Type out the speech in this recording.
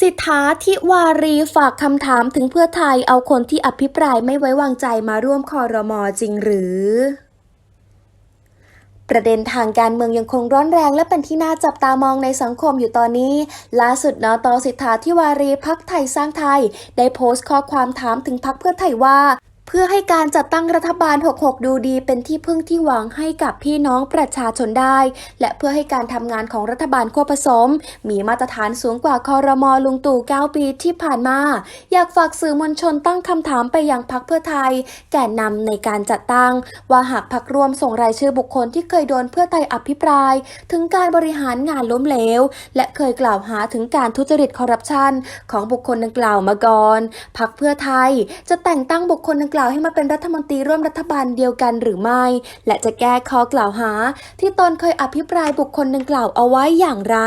สิทธาธิวารีฝากคำถามถึงเพื่อไทยเอาคนที่อภิปรายไม่ไว้วางใจมาร่วมคอรมอจริงหรือ ประเด็นทางการเมืองยังคงร้อนแรงและเป็นที่น่าจับตามองในสังคมอยู่ตอนนี้ ล่าสุดนตสิทธาธิวารีพักไทยสร้างไทย ได้โพสต์ข้อความถามถึงพักเพื่อไทยว่า พื่อให้การจัดตั้งรัฐบาล 66 ดูดีเป็นที่พึ่งที่หวังให้กับพี่น้องประชาชนได้ และเพื่อให้การทำงานของรัฐบาลควบผสม มีมาตรฐานสูงกว่าคอรมอลุงตู่ 9 ปีที่ผ่านมา อยากฝากสื่อมวลชนตั้งคำถามไปยังพักเพื่อไทย แก่นำในการจัดตั้ง ว่าหากพักร่วมส่งรายชื่อบุคคลที่เคยโดนเพื่อไทยอภิปราย ถึงการบริหารงานล้มเหลว และเคยกล่าวหาถึงการทุจริตคอร์รัปชันของบุคคลดังกล่าวมาก่อนพักเพื่อไทยจะแต่งตั้งบุคคลดังกล่าวให้มาเป็นรัฐมนตรีร่วมรัฐบาลเดียวกันหรือไม่ และจะแก้ข้อกล่าวหา ที่ตนเคยอภิปรายบุคคลดังกล่าวเอาไว้อย่างไร